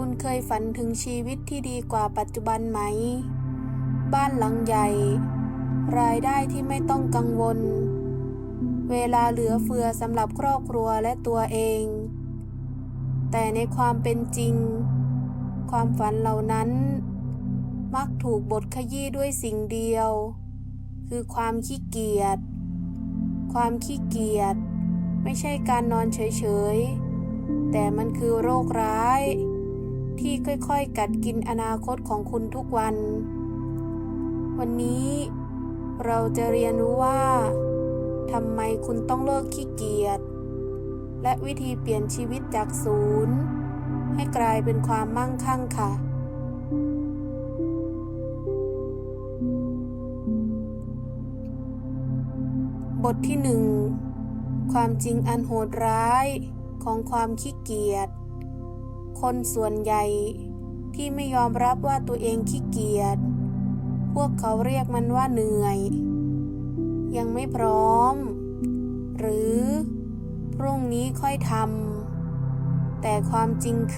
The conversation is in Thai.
คุณเคยฝันถึงชีวิตที่ดีกว่าปัจจุบันไหม บ้านหลังใหญ่ รายได้ที่ไม่ต้องกังวล เวลาเหลือเฟือสำหรับครอบครัวและตัวเอง แต่ในความเป็นจริง ความฝันเหล่านั้น มักถูกบดขยี้ด้วยสิ่งเดียว คือความขี้เกียจ ความขี้เกียจ ไม่ใช่การนอนเฉยๆแต่มันคือโรคร้าย ที่ค่อยๆ กัดกินอนาคตของคุณทุกวัน วันนี้เราจะเรียนรู้ว่าทำไมคุณต้องเลิกขี้เกียจ และวิธีเปลี่ยนชีวิตจากศูนย์ ให้กลายเป็นความมั่งคั่งค่ะ บทที่หนึ่งความจริงอันโหดร้ายของความขี้เกียจ คนส่วนใหญ่ที่ไม่ยอมรับว่าตัวเองขี้เกียจ พวกเขาเรียกมันว่าเหนื่อย ยังไม่พร้อม หรือ พรุ่งนี้ค่อยทำแต่ความจริงคือ